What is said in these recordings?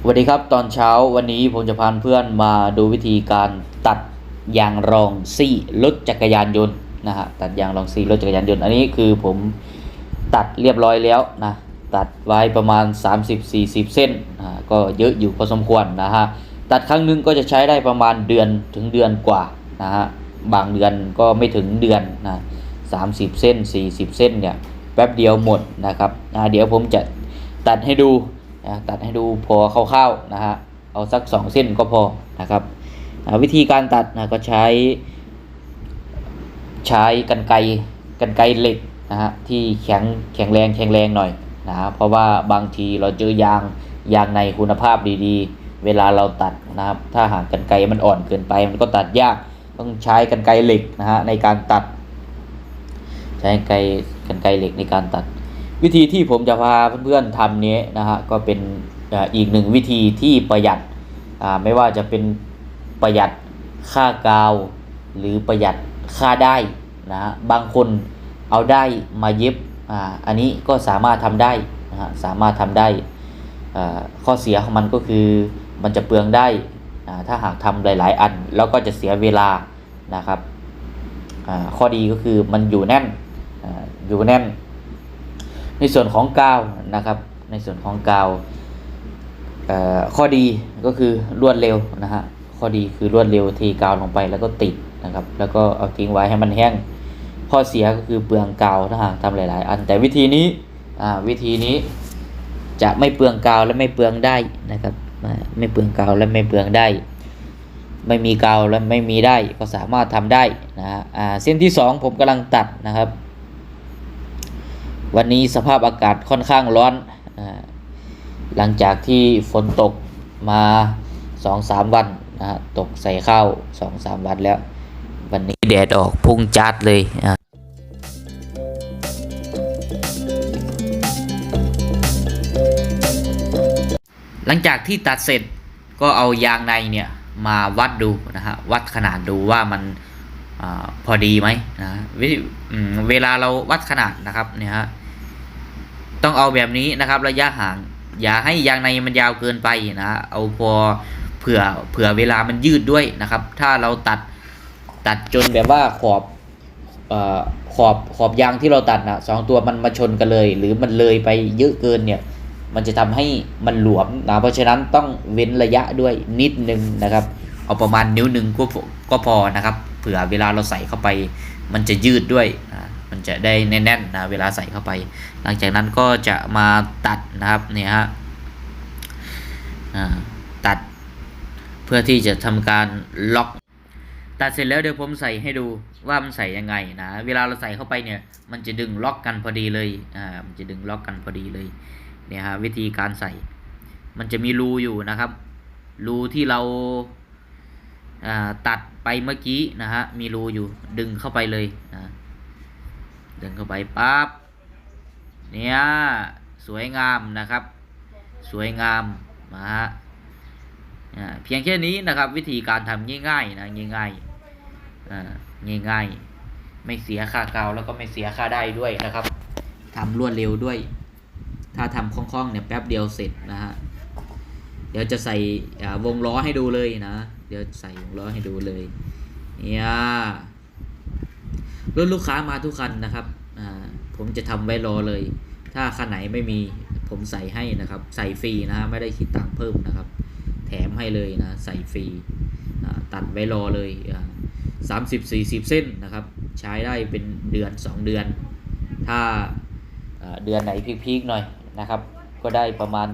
สวัสดีครับตอนเช้าวันนี้ผมจะพาเพื่อนมาดูวิธีการตัดยางรองซี่รถจักรยานยนต์นะฮะตัดยางรองซี่รถจักรยานยนต์อันนี้คือผมตัดเรียบร้อยแล้วนะตัดไว้ประมาณ 30-40 เส้นอ่าก็เยอะอยู่พอสมควรนะฮะตัดครั้งหนึงก็จะใช้ได้ประมาณเดือนถึงเดือนกว่านะฮะบางเดือนก็ไม่ถึงเดือนนะ30เส้น 40 เส้นเนี่ยแป๊บเดียวหมดนะครับอ่าเดี๋ยวผมจะตัดให้ดู นะตัดให้ดูพอคร่าวๆนะฮะเอาสัก 2 เส้นก็พอนะครับวิธีการตัดนะก็ใช้ใช้กันไกกันไกเหล็กนะฮะที่แข็งแข็งแรงแข็งแรงหน่อยนะฮะเพราะว่าบางทีเราเจอยางยางในคุณภาพดีๆ เวลาเราตัดนะครับถ้าหากกันไกมันอ่อนเกินไป มันก็ตัดยากต้องใช้กันไกเหล็กนะฮะในการตัด ใช้กันไกกันไกเหล็กในการตัด วิธีที่ผมจะพาเพื่อนๆทำนี้นะฮะก็เป็นอีกหนึ่งวิธีที่ประหยัดไม่ว่าจะเป็นประหยัดค่ากาว หรือประหยัดค่าได้นะฮะบางคนเอาได้มาเย็บอ่าอันนี้ก็สามารถทำได้นะฮะสามารถทำได้ข้อเสียของมันก็คือมันจะเปลืองได้ถ้าหากทำหลาย ๆ อัน แล้วก็จะเสียเวลานะครับข้อดีก็คือมันอยู่แน่นออยู่แน่น ในส่วนของกาวนะครับ ในส่วนของกาวข้อดีก็คือรวดเร็วนะฮะข้อดีคือรวดเร็วเทกาวลงไปแล้วก็ติดนะครับ แล้วก็เอาทิ้งไว้ให้มันแห้งข้อเสียก็คือเปลืองกาวถ้าหากทำหลาย ๆ อันแต่วิธีนี้วิธีนี้จะไม่เปลืองกาวและไม่เปลืองได้นะครับ ไม่เปลืองกาวและไม่เปลืองได้ ไม่มีกาวและไม่มีได้ก็สามารถทำได้นะฮะเส้นที่สองผมกำลังตัดนะครับ วันนี้สภาพอากาศค่อนข้างร้อนอหลังจากที่ฝนตกมาสองสามวันนะฮะตกใส่ข้าวสองสามวันแล้ว วันนี้แดดออกพุ่งจัดเลยอ่าหลังจากที่ตัดเสร็จก็เอายางในเนี่ยมาวัดดูนะฮะวัดขนาดดูว่ามันอพอดีไหมนะวิอืมเวลาเราวัดขนาดนะครับเนี่ยฮะ ต้องเอาแบบนี้นะครับ ระยะห่าง อย่าให้ยางในมันยาวเกินไปนะเอาพอเผื่อเผื่อเวลามันยืดด้วยนะครับ ถ้าเราตัดตัดจนแบบว่าขอบอขอบขอบยางที่เราตัดนะสองตัวมันมาชนกันเลย หรือมันเลยไปเยอะเกินเนี่ย มันจะทำให้มันหลวมนะเพราะฉะนั้นต้องเว้นระยะด้วยนิดนึงนะครับ เอาประมาณนิ้วหนึ่งก็พอก็พอนะครับ เผื่อเวลาเราใส่เข้าไป มันจะยืดด้วยนะ มันจะได้แน่นๆนะเวลาใส่เข้าไป หลังจากนั้นก็จะมาตัดนะครับเนี่ยฮะตัดเพื่อที่จะทำการล็อก ตัดเสร็จแล้วเดี๋ยวผมใส่ให้ดูว่ามันใส่ยังไงนะเวลาเราใส่เข้าไปเนี่ยมันจะดึงล็อกกันพอดีเลยอ่ามันจะดึงล็อกกันพอดีเลยเนี่ยฮะวิธีการใส่ มันจะมีรูอยู่นะครับ รูที่เราอ่าตัดไปเมื่อกี้นะฮะมีรูอยู่ดึงเข้าไปเลยนะ ดึงเข้าไปปั๊บเนี่ยสวยงามนะครับ สวยงามนะฮะอ่าเพียงแค่นี้นะครับวิธีการทำง่ายๆนะง่ายๆอ่าง่ายๆ ไม่เสียค่ากาวแล้วก็ไม่เสียค่าได้ด้วยนะครับทำรวดเร็วด้วย ถ้าทำคล่องๆเนี่ยแป๊บเดียวเสร็จนะฮะเดี๋ยวจะใส่วงล้อให้ดูเลยนะ เดี๋ยวใส่วงล้อให้ดูเลยเนี่ย รถลูกค้ามาทุกคันนะครับผมจะทำไว้รอเลย ถ้าคันไหนไม่มีผมใส่ให้นะครับ ใส่ฟรีนะไม่ได้คิดตังค์เพิ่มนะครับ แถมให้เลยนะใส่ฟรีตัดไว้รอเลยสามสิบสี่สิบเส้นนะครับ ใช้ได้เป็นเดือนสองเดือน ถ้าเดือนไหนพีคๆหน่อยนะครับ ก็ได้ประมาณ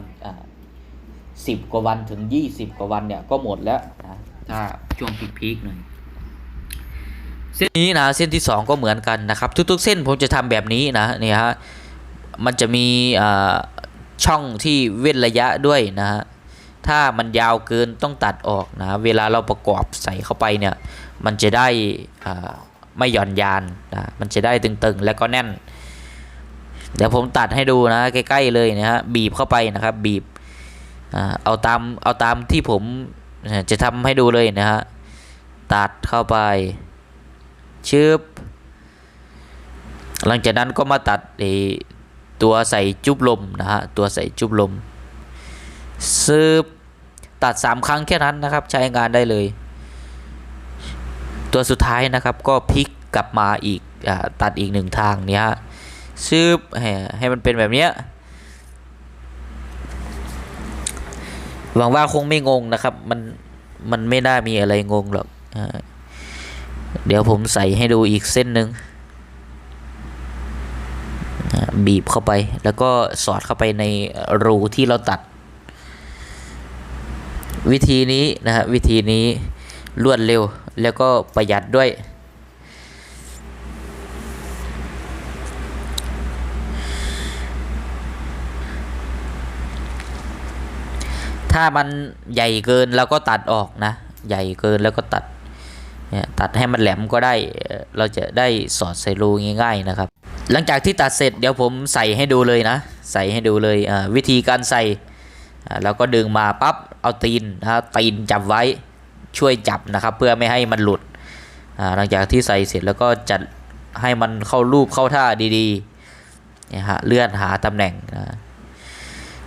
สิบกว่าวันถึงยี่สิบกว่าวันเนี่ยก็หมดแล้วนะถ้าช่วงพีคๆหน่อย เส้นนี้นะเส้นที่สองก็เหมือนกันนะครับ ทุกๆ เส้นผมจะทำแบบนี้นะนี่ฮะมันจะมีช่องที่เว้นระยะด้วยนะฮะถ้ามันยาวเกินต้องตัดออกนะเวลาเราประกอบใส่เข้าไปเนี่ยมันจะได้ไม่หย่อนยานนะมันจะได้ตึงๆแล้วก็แน่น เดี๋ยวผมตัดให้ดูนะใกล้ๆเลยนะฮะบีบเข้าไปนะครับบีบเอาตามเอาตามที่ผมจะทำให้ดูเลยนะฮะตัดเข้าไป ชึบหลังจากนั้นก็มาตัดตัวใส่จุบลมนะฮะตัวใส่จุบลมซื้อตัดสามครั้งแค่นั้นนะครับ ใช้งานได้เลย ตัวสุดท้ายนะครับก็พลิกกลับมาอีกอตัดอีกหนึ่งทางเนี้ยซื้อให้ให้มันเป็นแบบเนี้ยหวังว่าคงไม่งงนะครับ มัน มันไม่น่ามีอะไรงงหรอกอ่า เดี๋ยวผมใส่ให้ดูอีกเส้นหนึ่งบีบเข้าไปแล้วก็สอดเข้าไปในรูที่เราตัด วิธีนี้นะฮะวิธีนี้รวดเร็วแล้วก็ประหยัดด้วย ถ้ามันใหญ่เกินเราก็ตัดออกนะ ใหญ่เกินแล้วก็ตัด เนี่ยตัดให้มันแหลมก็ได้เราจะได้สอดใส่รูง่ายๆนะครับ หลังจากที่ตัดเสร็จเดี๋ยวผมใส่ให้ดูเลยนะ ใส่ให้ดูเลยวิธีการใส่อ่าแล้วก็ดึงมาปั๊บเอาตีนนะครับตีนจับไว้ช่วยจับนะครับ เพื่อไม่ให้มันหลุดหลังจากที่ใส่เสร็จแล้วก็จัดให้มันเข้ารูปเข้าท่าดีๆเนี่ฮะเลื่อนหาตำแหน่งนะ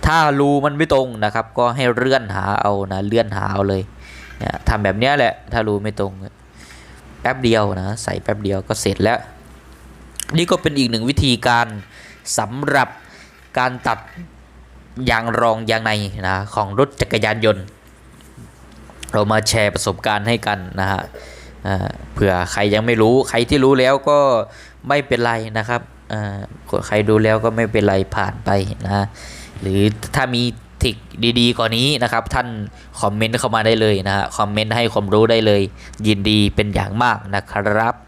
ถ้ารูมันไม่ตรงนะครับ ก็ให้เลื่อนหาเอานะเลื่อนหาเอาเลยทำแบบนี้แหละถ้ารูไม่ตรง แป๊บเดียวนะใส่แป๊บเดียวก็เสร็จแล้ว นี่ก็เป็นอีกหนึ่งวิธีการสำหรับการตัดยางรองยางในนะของรถจักรยานยนต์ เรามาแชร์ประสบการณ์ให้กันนะฮะเผื่อใครยังไม่รู้ใครที่รู้แล้วก็ไม่เป็นไรนะครับใครดูแล้วก็ไม่เป็นไรผ่านไปนะหรือถ้ามีิกดีๆกว่านี้นะครับ ท่านคอมเมนต์เข้ามาได้เลยนะฮะคอมเมนต์ให้ความรู้ได้เลย ยินดีเป็นอย่างมากนะครับ